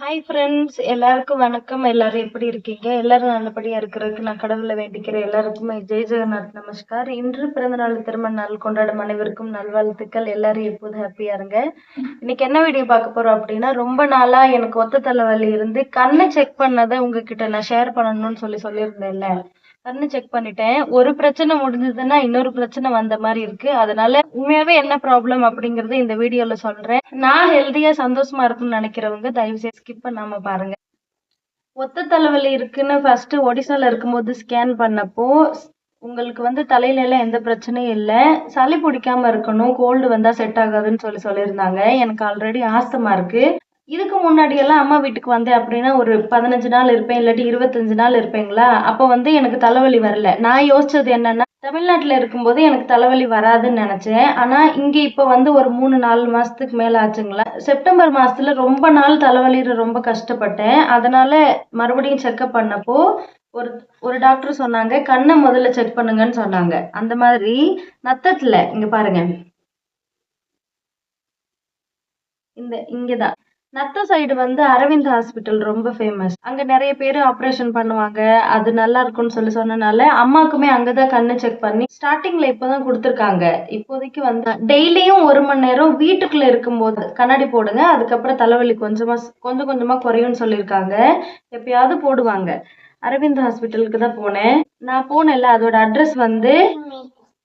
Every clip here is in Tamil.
ஹாய் ஃப்ரெண்ட்ஸ் எல்லாருக்கும் வணக்கம். எல்லாரும் எப்படி இருக்கீங்க? எல்லாரும் நல்லபடியா இருக்கிறதுக்கு நான் கடவுளை வேண்டிக்கிற எல்லாருக்குமே ஜெய் ஜெகநாத் நமஸ்கார். இன்று பிறந்தநாள் திருமண நாள் கொண்டாடும் அனைவருக்கும் நல்வாழ்த்துக்கள். எல்லாரும் எப்போதும் ஹாப்பியா இருங்க? இன்னைக்கு என்ன வீடியோ பார்க்க போறோம் அப்படின்னா ரொம்ப நாளா எனக்கு ஒத்த தலைவலி இருந்து கண்ணை செக் பண்ணதை உங்ககிட்ட நான் ஷேர் பண்ணணும்னு சொல்லி சொல்லியிருந்தேன்ல. கண்ணு செக் பண்ணிட்டேன். ஒரு பிரச்சனை முடிஞ்சதுன்னா இன்னொரு பிரச்சனை வந்த மாதிரி இருக்கு. அதனால உண்மையாவே என்ன ப்ராப்ளம் அப்படிங்கறத இந்த வீடியோல சொல்றேன். நான் ஹெல்தியா சந்தோஷமா இருக்கும்னு நினைக்கிறவங்க தயவு செய்து ஸ்கிப் பண்ணாம பாருங்க. ஒத்த தலைவலி இருக்குன்னு ஃபர்ஸ்ட் ஒடிசால இருக்கும்போது ஸ்கேன் பண்ணப்போ உங்களுக்கு வந்து தலையில எல்லாம் எந்த பிரச்சனையும் இல்லை. சளி பிடிக்காம இருக்கணும். கோல்டு வந்தா செட் ஆகாதுன்னு சொல்லி சொல்லியிருந்தாங்க. எனக்கு ஆல்ரெடி ஆஸ்தமா இருக்கு. இதுக்கு முன்னாடி எல்லாம் அம்மா வீட்டுக்கு வந்தேன் அப்படின்னா ஒரு பதினஞ்சு நாள் இருப்பேன் இல்லாட்டி இருபத்தஞ்சு நாள் இருப்பேங்களா? அப்போ வந்து எனக்கு தலைவலி வரல. நான் யோசிச்சது என்னன்னா தமிழ்நாட்டில் இருக்கும்போது எனக்கு தலைவலி வராதுன்னு நினச்சேன். ஆனால் இங்கே இப்போ வந்து ஒரு மூணு நாலு மாதத்துக்கு மேலே ஆச்சுங்களா? செப்டம்பர் மாதத்துல ரொம்ப நாள் தலைவலியில் ரொம்ப கஷ்டப்பட்டேன். அதனால மறுபடியும் செக்கப் பண்ணப்போ ஒரு ஒரு டாக்டர் சொன்னாங்க கண்ணை முதல்ல செக் பண்ணுங்கன்னு சொன்னாங்க. அந்த மாதிரி நத்தத்தில் இங்கே பாருங்க. இந்த இங்கே தான் நத்த சைடு வந்து அரவிந்த் ஹாஸ்பிட்டல் ரொம்ப ஃபேமஸ் அங்க நிறைய பேர் ஆப்ரேஷன் பண்ணுவாங்க. அது நல்லா இருக்கும்னு சொல்லி சொன்னனால அம்மாக்குமே அங்கதான் கண்ணு செக் பண்ணி ஸ்டார்டிங்ல இப்பதான் கொடுத்துருக்காங்க. இப்போதைக்கு வந்து டெய்லியும் ஒரு மணி நேரம் வீட்டுக்குள்ள இருக்கும்போது கண்ணாடி போடுங்க. அதுக்கப்புறம் தலைவலி கொஞ்சமா கொஞ்சம் கொஞ்சமா குறையும்னு சொல்லியிருக்காங்க. எப்பயாவது போடுவாங்க. அரவிந்த் ஹாஸ்பிட்டலுக்கு தான் போனேன். நான் போனேன்ல அதோட அட்ரஸ் வந்து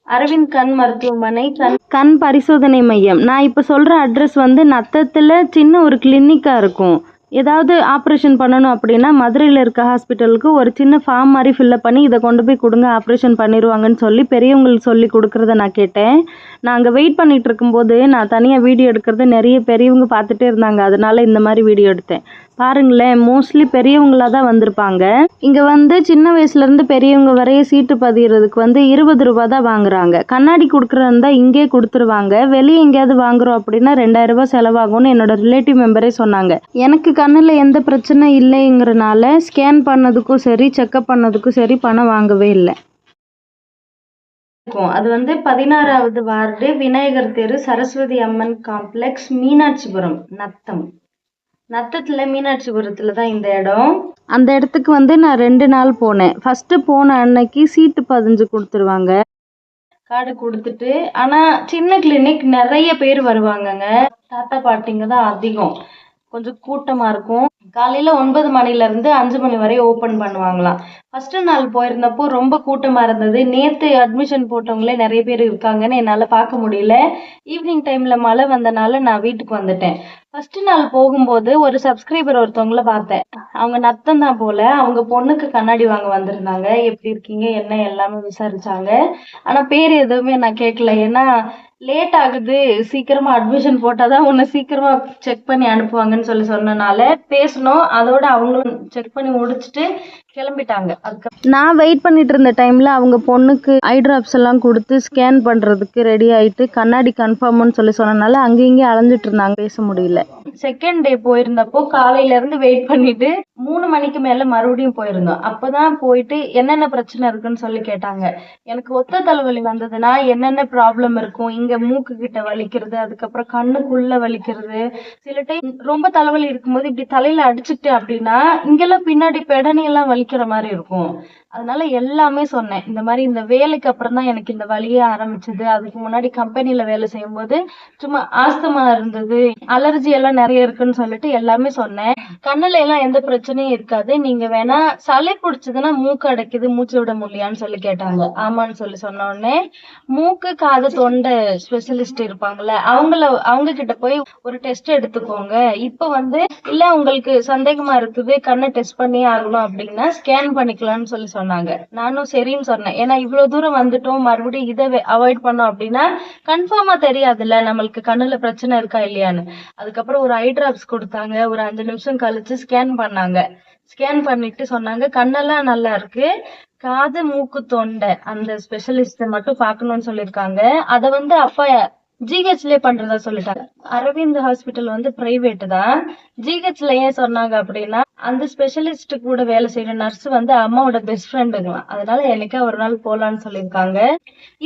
அரவிந்த் கண் மருத்துவமனை கண் கண் பரிசோதனை மையம். நான் இப்போ சொல்கிற அட்ரஸ் வந்து நத்தத்தில் சின்ன ஒரு கிளினிக்காக இருக்கும். ஏதாவது ஆப்ரேஷன் பண்ணணும் அப்படின்னா மதுரையில் இருக்க ஹாஸ்பிட்டலுக்கு ஒரு சின்ன ஃபார்ம் மாதிரி ஃபில்லப் பண்ணி இதை கொண்டு போய் கொடுங்க ஆப்ரேஷன் பண்ணிடுவாங்கன்னு சொல்லி பெரியவங்களுக்கு சொல்லி கொடுக்குறத நான் கேட்டேன். நான் அங்கே வெயிட் பண்ணிட்டு இருக்கும்போது நான் தனியாக வீடியோ எடுக்கிறது நிறைய பெரியவங்க பார்த்துட்டே இருந்தாங்க. அதனால இந்த மாதிரி வீடியோ எடுத்தேன். பாருங்களேன் மோஸ்ட்லி பெரியவங்களா தான் வந்திருப்பாங்க. இங்க வந்து சின்ன வயசுல இருந்து பெரியவங்க வரைய சீட்டு பதியறதுக்கு வந்து இருபது ரூபாய் தான் வாங்குறாங்க. கண்ணாடி கொடுக்குறதா இங்கே கொடுத்துருவாங்க. வெளியே எங்கேயாவது வாங்குறோம் அப்படின்னா ரெண்டாயிரம் ரூபாய் செலவாகும்னு என்னோட ரிலேட்டிவ் மெம்பரே சொன்னாங்க. எனக்கு கண்ணில் எந்த பிரச்சனை இல்லைங்கிறனால ஸ்கேன் பண்ணதுக்கும் சரி செக்அப் பண்ணதுக்கும் சரி பணம் வாங்கவே இல்லை. இருக்கும். அது வந்து பதினாறாவது வார்டு விநாயகர் தெரு சரஸ்வதி அம்மன் காம்ப்ளெக்ஸ் மீனாட்சிபுரம் நத்தம். நத்தத்துல மீனாட்சிபுரத்துல தான் இந்த இடம். அந்த இடத்துக்கு வந்து நான் ரெண்டு நாள் போனேன். ஃபர்ஸ்ட் போன அன்னைக்கு சீட்டு பதிஞ்சு கொடுத்துருவாங்க. கார்டு கொடுத்துட்டு ஆனா சின்ன கிளினிக் நிறைய பேர் வருவாங்கங்க. தாத்தா பாட்டிங்க தான் அதிகம். கொஞ்சம் கூட்டமா இருக்கும். காலையில ஒன்பது மணில இருந்து அஞ்சு மணி வரை ஓபன் பண்ணுவாங்களாம். ஃபர்ஸ்ட் நாள் போயிருந்தப்போ ரொம்ப கூட்டமா இருந்தது. நேத்து அட்மிஷன் போட்டவங்களே நிறைய பேர் இருக்காங்கன்னு என்னால பார்க்க முடியல. ஈவினிங் டைம்ல மழை வந்தனால நான் வீட்டுக்கு வந்துட்டேன். ஃபர்ஸ்ட் நாள் போகும்போது ஒரு சப்ஸ்கிரைபர் ஒருத்தவங்கள பார்த்தேன். அவங்க நத்தம் தான் போல. அவங்க பொண்ணுக்கு கண்ணாடி வாங்க வந்திருந்தாங்க. எப்படி இருக்கீங்க? என்ன எல்லாமே விசாரிச்சாங்க. ஆனா பேர் எதுவுமே நான் கேட்கல. ஏன்னா லேட் ஆகுது. சீக்கிரமா அட்மிஷன் போட்டாதான் உன்னை சீக்கிரமா செக் பண்ணி அனுப்புவாங்கன்னு சொல்லி சொன்னனால பேசணும். அதோட அவங்களும் செக் பண்ணி முடிச்சுட்டு கிளம்பிட்டாங்க. அதுக்கு நான் வெயிட் பண்ணிட்டு இருந்த டைம்ல அவங்க பொண்ணுக்கு ஐ டிராப்ஸ் எல்லாம் கொடுத்து ஸ்கேன் பண்றதுக்கு ரெடி ஆயிட்டு கண்ணாடி கன்ஃபார்ம்னு சொல்லி சொன்னனால அங்கேயும் அலைஞ்சிட்டு இருந்தாங்க. பேச முடியல. செகண்ட் டே போயிருந்தப்போ காலையில இருந்து வெயிட் பண்ணிட்டு மூணு மணிக்கு மேல மறுபடியும் போயிருந்தோம். அப்பதான் போயிட்டு என்னென்ன பிரச்சனை இருக்குன்னு சொல்லி கேட்டாங்க. எனக்கு ஒத்த தலைவலி வந்ததுன்னா என்னென்ன ப்ராப்ளம் இருக்கும்? இங்க மூக்கு கிட்ட வலிக்கிறது அதுக்கப்புறம் கண்ணுக்குள்ள வலிக்கிறது. சில டைம் ரொம்ப தலைவலி இருக்கும்போது இப்படி தலையில அடிச்சுட்டு அப்படின்னா இங்கெல்லாம் பின்னாடி பெடனி எல்லாம் அழிக்கிற மாதிரி இருக்கும். அதனால எல்லாமே சொன்னேன். இந்த மாதிரி இந்த வேலைக்கு அப்புறம் தான் எனக்கு இந்த வலியே ஆரம்பிச்சது. அதுக்கு முன்னாடி கம்பெனில வேலை செய்யும் போது சும்மா ஆஸ்தமா இருந்தது. அலர்ஜி எல்லாம் நிறைய இருக்குன்னு சொல்லிட்டு எல்லாமே சொன்னேன். கண்ணுல எல்லாம் எந்த பிரச்சனையும் இருக்காது. நீங்க வேணா சளி பிடிச்சதுன்னா மூக்கு அடைக்குது மூச்சு விட முடியான்னு சொல்லி கேட்டாங்க. ஆமான்னு சொல்லி சொன்ன உடனே மூக்கு காது தொண்டை ஸ்பெஷலிஸ்ட் இருப்பாங்கல்ல அவங்கள அவங்க கிட்ட போய் ஒரு டெஸ்ட் எடுத்துக்கோங்க. இப்ப வந்து இல்ல உங்களுக்கு சந்தேகமா இருக்குது. கண்ணை டெஸ்ட் பண்ணியே ஆகணும் அப்படின்னா ஸ்கேன் பண்ணிக்கலாம்னு சொல்லி சொன்னாங்க. நானும் சரின்னு சொன்னேன். ஏன்னா இவ்வளவு தூரம் வந்துட்டோம். மறுபடியும் இதை அவாய்ட் பண்ணோம் அப்படின்னா கன்ஃபார்மா தெரியாதுல்ல நம்மளுக்கு கண்ணுல பிரச்சனை இருக்கா இல்லையான்னு. அதுக்கப்புறம் ஒரு ஐ டிராப்ஸ் கொடுத்தாங்க. ஒரு அஞ்சு நிமிஷம் கழிச்சு ஸ்கேன் பண்ணாங்க. ஸ்கேன் பண்ணிட்டு சொன்னாங்க கண்ணெல்லாம் நல்லா இருக்கு. காது மூக்கு தொண்டை அந்த ஸ்பெஷலிஸ்ட மட்டும் பாக்கணும்னு சொல்லியிருக்காங்க. அதை வந்து அப்பா ஜிஹெச்லயே பண்றதா சொல்லிட்டாங்க. அரவிந்த் ஹாஸ்பிட்டல் வந்து பிரைவேட் தான். ஜிஹெச்ல ஏன் சொன்னாங்க அப்படின்னா அந்த ஸ்பெஷலிஸ்ட் கூட வேலை செய்யற நர்ஸ் வந்து அம்மாவோட பெஸ்ட் ஃப்ரெண்டுங்களாம் அதனால என்னைக்கா ஒரு நாள் போலான்னு சொல்லியிருக்காங்க.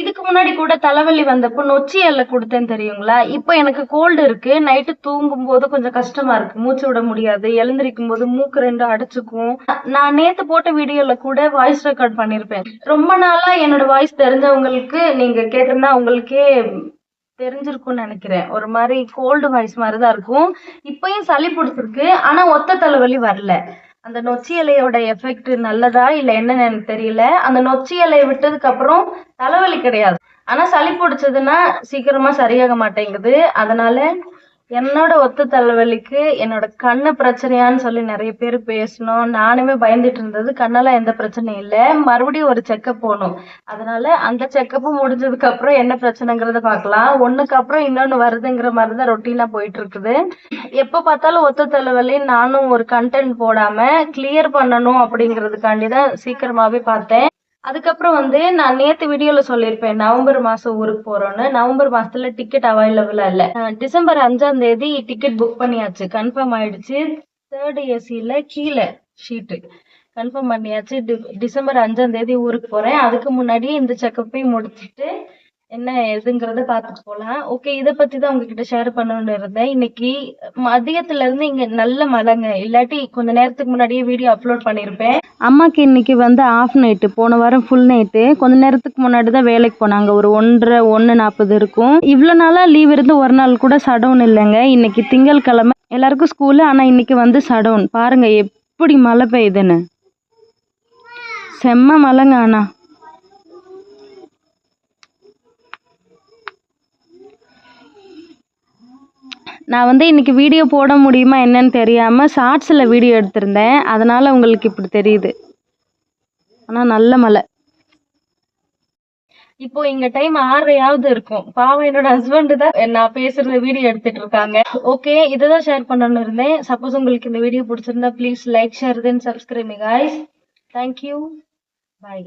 இதுக்கு முன்னாடி கூட தலைவலி வந்தப்போ நொச்சி எல்ல கொடுத்தேன் தெரியுங்களா? இப்போ எனக்கு கோல்டு இருக்கு. நைட்டு தூங்கும் போது கொஞ்சம் கஷ்டமா இருக்கு. மூச்சு விட முடியாது. எழுந்திருக்கும் போது மூக்கு ரெண்டு அடைச்சுக்கும். நான் நேத்து போட்ட வீடியோல கூட வாய்ஸ் ரெக்கார்ட் பண்ணிருப்பேன். ரொம்ப நாளா என்னோட வாய்ஸ் தெரிஞ்சவங்களுக்கு நீங்க கேட்டிருந்தா உங்களுக்கே தெரிஞ்சிருக்கும்னு நினைக்கிறேன். ஒரு மாதிரி கோல்டு வாய்ஸ் மாதிரி தான் இருக்கும். இப்பயும் சளி பிடிச்சிருக்கு. ஆனா ஒத்த தலைவலி வரல. அந்த நொச்சி இலையோட எஃபெக்ட் நல்லதா இல்ல என்னன்னு எனக்கு தெரியல. அந்த நொச்சி இலையை விட்டதுக்கு அப்புறம் தலைவலி கிடையாது. ஆனா சளி பிடிச்சதுன்னா சீக்கிரமா சரியாக மாட்டேங்குது. அதனால என்னோட ஒத்து தலைவலிக்கு என்னோட கண்ணு பிரச்சனையான்னு சொல்லி நிறைய பேர் பேசணும். நானுமே பயந்துட்டு இருந்தது. கண்ணெல்லாம் எந்த பிரச்சனையும் இல்லை. மறுபடியும் ஒரு செக்கப் போகணும். அதனால அந்த செக்கப்பும் முடிஞ்சதுக்கு அப்புறம் என்ன பிரச்சனைங்கிறத பார்க்கலாம். ஒண்ணுக்கு அப்புறம் இன்னொன்னு வருதுங்கிற மாதிரி தான் ரொட்டீனா போயிட்டு இருக்குது. எப்ப பார்த்தாலும் ஒத்து தலைவலி நானும் ஒரு கண்டென்ட் போடாம கிளியர் பண்ணணும் அப்படிங்கிறதுக்காண்டி தான் சீக்கிரமாவே பார்த்தேன். அதுக்கப்புறம் வந்து நான் நேத்து வீடியோல சொல்லியிருப்பேன் நவம்பர் மாசம் ஊருக்கு போறோம்னு. நவம்பர் மாசத்துல டிக்கெட் அவைலபிளா இல்ல. டிசம்பர் அஞ்சாம் தேதி டிக்கெட் புக் பண்ணியாச்சு. கன்ஃபார்ம் ஆயிடுச்சு. தேர்ட் ஏசியில் கீழே ஷீட்டு கன்ஃபார்ம் பண்ணியாச்சு. டி- டிசம்பர் அஞ்சாம் தேதி ஊருக்கு போறேன். அதுக்கு முன்னாடி இந்த செக்கப்பையும் முடிச்சிட்டு என்ன ஏதுங்கிறத பார்த்துட்டு போலாம். ஓகே இத பத்தி தான் உங்ககிட்ட ஷேர் பண்ணணும்னு இருந்தேன். இன்னைக்கு மதியத்துல இருந்து இங்க நல்ல மழைங்க. இல்லாட்டி கொஞ்ச நேரத்துக்கு முன்னாடியே வீடியோ அப்லோட் பண்ணிருப்பேன். அம்மாக்கு இன்னைக்கு வந்து ஆஃப் நைட்டு போன வாரம் ஃபுல் நைட்டு கொஞ்ச நேரத்துக்கு முன்னாடி தான் வேலைக்கு போனாங்க. ஒரு ஒன்றரை ஒன்று நாற்பது இருக்கும். இவ்வளோ நாளாக லீவ் இருந்து ஒரு நாள் கூட சடவுன் இல்லைங்க. இன்னைக்கு திங்கட்கிழமை எல்லாருக்கும் ஸ்கூலு ஆனால் இன்னைக்கு வந்து சடவுன் பாருங்க எப்படி மழை பெய்யுதுன்னு. செம்ம மழைங்க ஆனா. நான் வந்து இன்னைக்கு வீடியோ போட முடியுமா என்னன்னு தெரியாமல் ஷார்ட்ஸில் வீடியோ எடுத்திருந்தேன். அதனால் உங்களுக்கு இப்படி தெரியுது. ஆனால் நல்ல மழை. இப்போ இங்க டைம் ஆறரையாவது இருக்கும். பாவம் என்னோட ஹஸ்பண்ட் தான் நான் பேசுற வீடியோ எடுத்துட்டு இருக்காங்க. ஓகே இதுதான் ஷேர் பண்ணணும்னு இருந்தேன். சப்போஸ் உங்களுக்கு இந்த வீடியோ பிடிச்சிருந்தா please like share then subscribe guys thank you bye